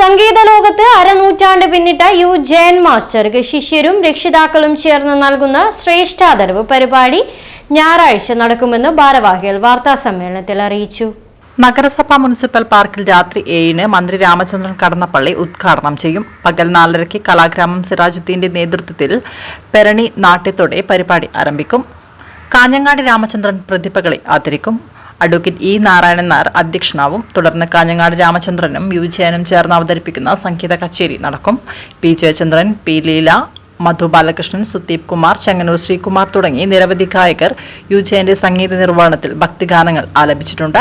സംഗീത ലോകത്ത് അരനൂറ്റാണ്ട് പിന്നിട്ട യു ജയൻ മാസ്റ്റർക്ക് ശിഷ്യരും രക്ഷിതാക്കളും ചേർന്ന് നൽകുന്ന ശ്രേഷ്ഠാദരവ് പരിപാടി ഞായറാഴ്ച നടക്കുമെന്ന് ഭാരവാഹികൾ വാർത്താ സമ്മേളനത്തിൽ അറിയിച്ചു. നഗരസഭ മുനിസിപ്പൽ പാർക്കിൽ രാത്രി ഏഴിന് മന്ത്രി രാമചന്ദ്രൻ കടന്നപ്പള്ളി ഉദ്ഘാടനം ചെയ്യും. പകൽ നാലരയ്ക്ക് കലാഗ്രാമം സിറാജുദ്ദീന്റെ നേതൃത്വത്തിൽ പെരണി നാട്യത്തോടെ പരിപാടി ആരംഭിക്കും. കാഞ്ഞങ്ങാടി രാമചന്ദ്രൻ പ്രതിഭകളെ ആദരിക്കും. അഡ്വക്കേറ്റ് ഇ നാരായണൻ നായർ അധ്യക്ഷനാവും. തുടർന്ന് കാഞ്ഞങ്ങാട് രാമചന്ദ്രനും യു ജയനും ചേർന്ന് അവതരിപ്പിക്കുന്ന സംഗീത കച്ചേരി നടക്കും. പി ജയചന്ദ്രൻ പി ലീല മധു ബാലകൃഷ്ണൻ സുദീപ് കുമാർ ചെങ്ങന്നൂർ ശ്രീകുമാർ തുടങ്ങി നിരവധി ഗായകർ യു ജയന്റെ സംഗീത നിർവഹണത്തിൽ ഭക്തിഗാനങ്ങൾ ആലപിച്ചിട്ടുണ്ട്.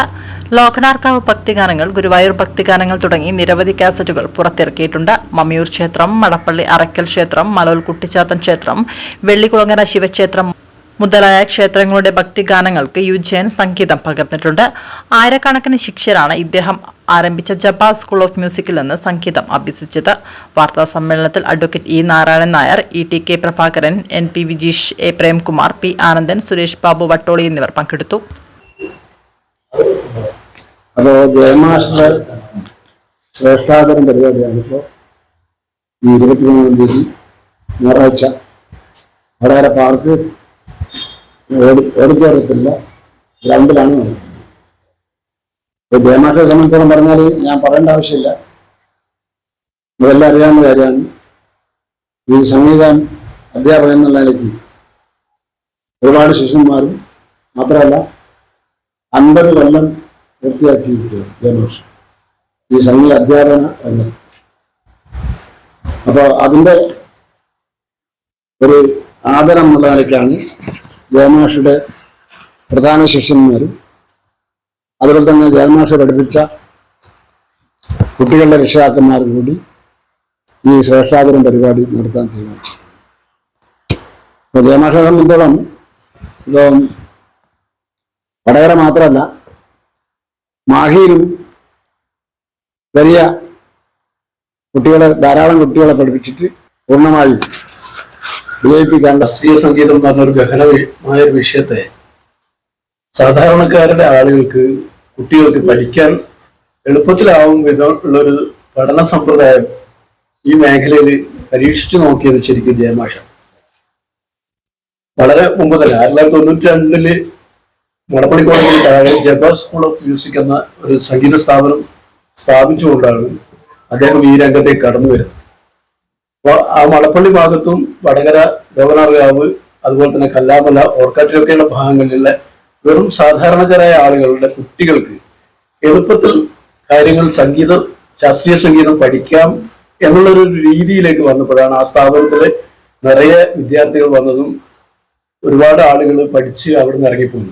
ലോകനാർക്കാവ് ഭക്തിഗാനങ്ങൾ ഗുരുവായൂർ ഭക്തിഗാനങ്ങൾ തുടങ്ങി നിരവധി കാസറ്റുകൾ പുറത്തിറക്കിയിട്ടുണ്ട്. മമ്മിയൂർ ക്ഷേത്രം മടപ്പള്ളി അറക്കൽ ക്ഷേത്രം മലോൽ കുട്ടിച്ചാത്തൻ ക്ഷേത്രം വെള്ളിക്കുളങ്ങര ശിവക്ഷേത്രം മുതലായ ക്ഷേത്രങ്ങളുടെ ഭക്തിഗാനങ്ങൾക്ക് യു ജയൻ സംഗീതം പകർന്നിട്ടുണ്ട്. ആയിരക്കണക്കിന് ശിഷ്യരാണ് ഇദ്ദേഹം ആരംഭിച്ച ജപ്പ സ്കൂൾ ഓഫ് മ്യൂസിക്കിൽ നിന്ന് സംഗീതം അഭ്യസിച്ചത്. വാർത്താ സമ്മേളനത്തിൽ advocate E Narayanan Nair E T K Prabhakaran N P Vijeesh A Premkumar P Anandan Suresh Babu Vattoli എന്നിവർ പങ്കെടുത്തു. ഈ ഞായറാഴ്ച. വടകര പാർക്ക് ഓടി ഓഡിറ്റോറിയത്തില്ല ഗ്രൗണ്ടിലാണ് ഇപ്പോൾ ദേമാക്കളെ സംബന്ധിച്ചോളം പറഞ്ഞാൽ ഞാൻ പറയേണ്ട ആവശ്യമില്ല. ഇതെല്ലാം അറിയാവുന്ന കാര്യമാണ്. ഈ സംഗീതം അധ്യാപകൻ എന്നുള്ള നിലയ്ക്ക് ഒരുപാട് ശിഷ്യന്മാരും മാത്രമല്ല അൻപത് കൊല്ലം പൂർത്തിയാക്കിയിരിക്കുകയാണ് ജയമാഷ്. ഈ സംഗീത അധ്യാപന രംഗത്ത്. അപ്പോൾ അതിന്റെ ഒരു ആദരം നിലയ്ക്കാണ് ജയമാഷയുടെ പ്രധാന ശിഷ്യന്മാരും അതുപോലെ തന്നെ ജയമാഷ പഠിപ്പിച്ച കുട്ടികളുടെ രക്ഷിതാക്കന്മാരും കൂടി ഈ ശ്രേഷ്ഠാദരം പരിപാടി നടത്താൻ തീരുമാനിച്ചു അപ്പോൾ ജയമാഷയെ സംബന്ധിച്ചോളം ഇപ്പം വടകര മാത്രമല്ല മാഹിയിലും വലിയ കുട്ടികളെ ധാരാളം കുട്ടികളെ പഠിപ്പിച്ചിട്ട് പൂർണമായും വിജയിപ്പിക്കാൻ ശാസ്ത്രീയ സംഗീതം എന്ന് പറഞ്ഞ ഒരു ഗഹനമായ ഒരു വിഷയത്തെ സാധാരണക്കാരുടെ ആളുകൾക്ക് കുട്ടികൾക്ക് പഠിക്കാൻ എളുപ്പത്തിലാവും വിധം ഉള്ളൊരു പഠന സമ്പ്രദായം ഈ മേഖലയിൽ പരീക്ഷിച്ചു നോക്കിയത് ശരിക്കും ജയമാഷ വളരെ മുമ്പ് തന്നെ ആയിരത്തി തൊള്ളായിരത്തി തൊണ്ണൂറ്റി രണ്ടിൽ കോളേജിൽ താഴെ സ്കൂൾ ഓഫ് മ്യൂസിക് എന്ന ഒരു സംഗീത സ്ഥാപനം സ്ഥാപിച്ചുകൊണ്ടാണ് അദ്ദേഹം ഈ രംഗത്തേക്ക് കടന്നു വരുന്നത് ആ മണപ്പള്ളി ഭാഗത്തും വടകര ഗവർണർകാവ് അതുപോലെ തന്നെ കല്ലാമല ഓർക്കാട്ടിലൊക്കെയുള്ള ഭാഗങ്ങളിലുള്ള വെറും സാധാരണക്കാരായ ആളുകളുടെ കുട്ടികൾക്ക് എളുപ്പത്തിൽ കാര്യങ്ങൾ സംഗീതം ശാസ്ത്രീയ സംഗീതം പഠിക്കാം എന്നുള്ളൊരു രീതിയിലേക്ക് വന്നപ്പോഴാണ് ആ സ്ഥാപനത്തിൽ നിറയെ വിദ്യാർത്ഥികൾ വന്നതും ഒരുപാട് ആളുകൾ പഠിച്ച് അവിടുന്ന് ഇറങ്ങിപ്പോയി.